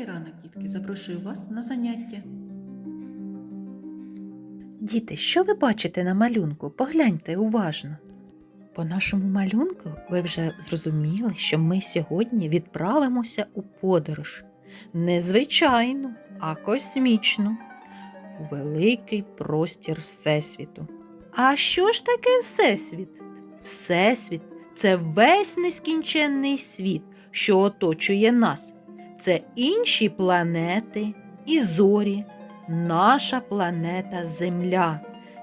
Добрий ранок, дітки! Запрошую вас на заняття. Діти, що ви бачите на малюнку? Погляньте уважно. По нашому малюнку ви вже зрозуміли, що ми сьогодні відправимося у подорож. Не звичайну, а космічну, у великий простір Всесвіту. А що ж таке Всесвіт? Всесвіт це весь нескінченний світ, що оточує нас. Це інші планети і зорі, наша планета Земля,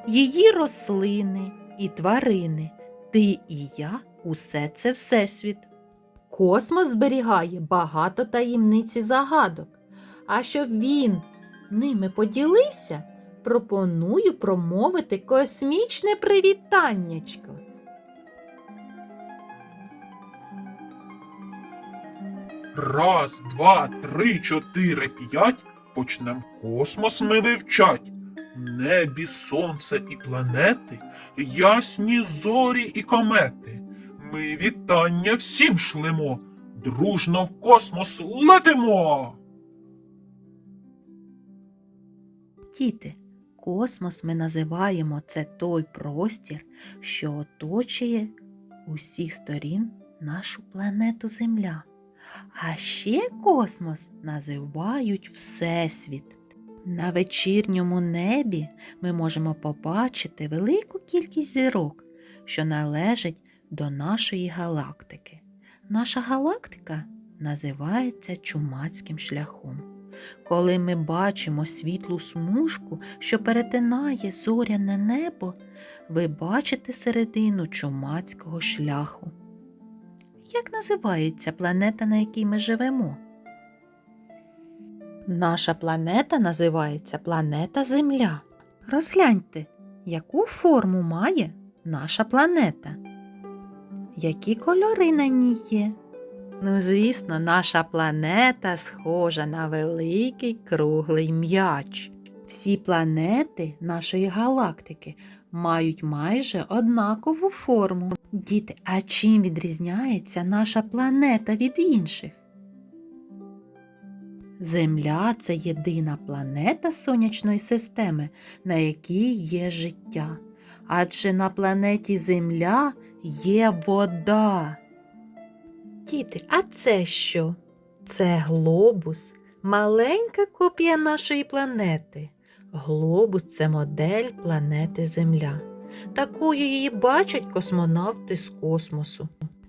її рослини і тварини. Ти і я усе це всесвіт. Космос зберігає багато таємниць і загадок. А щоб він ними поділився, пропоную промовити космічне привітаннячко. Раз, два, три, чотири, п'ять. Почнем космос ми вивчать. Небі сонце і планети, ясні зорі і комети. Ми вітання всім шлемо, дружно в космос летимо. Діти, космос ми називаємо це той простір, що оточує усіх сторін нашу планету Земля. А ще космос називають Всесвіт. На вечірньому небі ми можемо побачити велику кількість зірок, що належать до нашої галактики. Наша галактика називається Чумацьким шляхом. Коли ми бачимо світлу смужку, що перетинає зоряне небо, ви бачите середину чумацького шляху. Як називається планета, на якій ми живемо? Наша планета називається планета Земля. Розгляньте, яку форму має наша планета. Які кольори на ній є? Ну, звісно, наша планета схожа на великий круглий м'яч. Всі планети нашої галактики мають майже однакову форму. Діти, а чим відрізняється наша планета від інших? Земля це єдина планета сонячної системи, на якій є життя. Адже на планеті Земля є вода. Діти, а це що? Це глобус, маленька копія нашої планети. Глобус це модель планети Земля. Такою її бачать космонавти з космосу.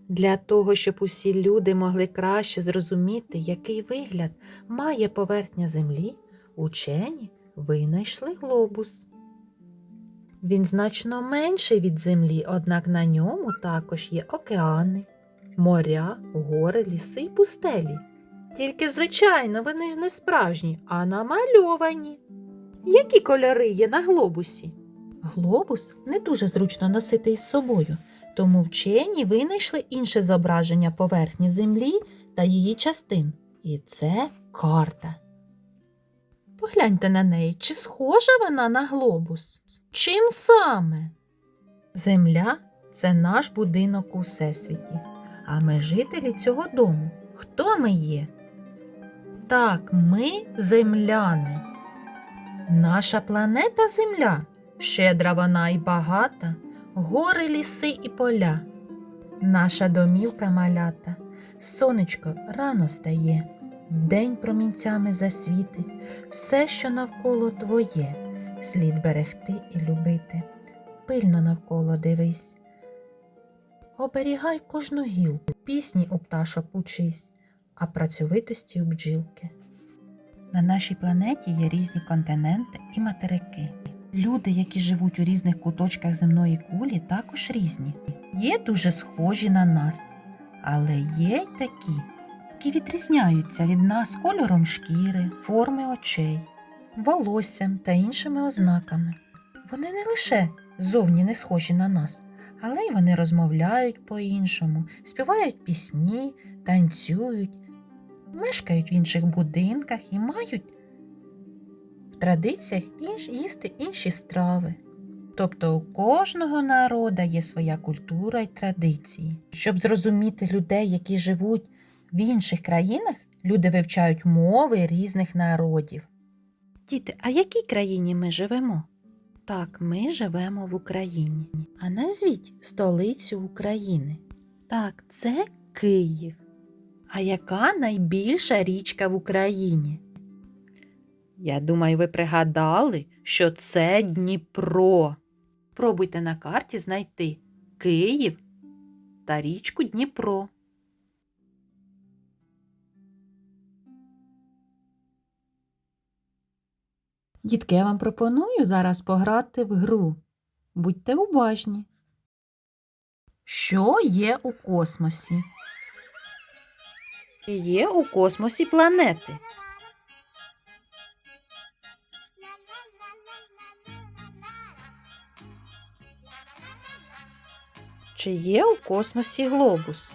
Для того, щоб усі люди могли краще зрозуміти, який вигляд має поверхня Землі, учені винайшли глобус. Він значно менший від Землі, однак на ньому також є океани, моря, гори, ліси й пустелі. Тільки, звичайно, вони ж не справжні, а намальовані. Які кольори є на глобусі? Глобус не дуже зручно носити із собою, тому вчені винайшли інше зображення поверхні Землі та її частин. І це карта. Погляньте на неї, чи схожа вона на глобус? Чим саме? Земля це наш будинок у всесвіті, а ми жителі цього дому. Хто ми є? Так, ми земляни. Наша планета Земля, щедра вона і багата, гори, ліси і поля. Наша домівка малята, сонечко рано стає, день промінцями засвітить, все, що навколо твоє, слід берегти і любити. Пильно навколо дивись. Оберігай кожну гілку, пісні у пташок учись, а працьовитості у бджілки. На нашій планеті є різні континенти і материки. Люди, які живуть у різних куточках земної кулі, також різні. Є дуже схожі на нас, але є й такі, які відрізняються від нас кольором шкіри, форми очей, волоссям та іншими ознаками. Вони не лише зовні не схожі на нас, але й вони розмовляють по-іншому, співають пісні, танцюють, мешкають в інших будинках і мають в традиціях інш, їсти інші страви. Тобто у кожного народа є своя культура й традиції. Щоб зрозуміти людей, які живуть в інших країнах, Люди вивчають мови різних народів. Діти, а в якій країні ми живемо? Так, ми живемо в Україні. А назвіть столицю України. Так, це Київ. А яка найбільша річка в Україні? Я думаю, ви пригадали, що це Дніпро. Пробуйте на карті знайти Київ та річку Дніпро. Дітки, я вам пропоную зараз пограти в гру. Будьте уважні. Що є у космосі? Є у космосі планети. Чи є у космосі глобус?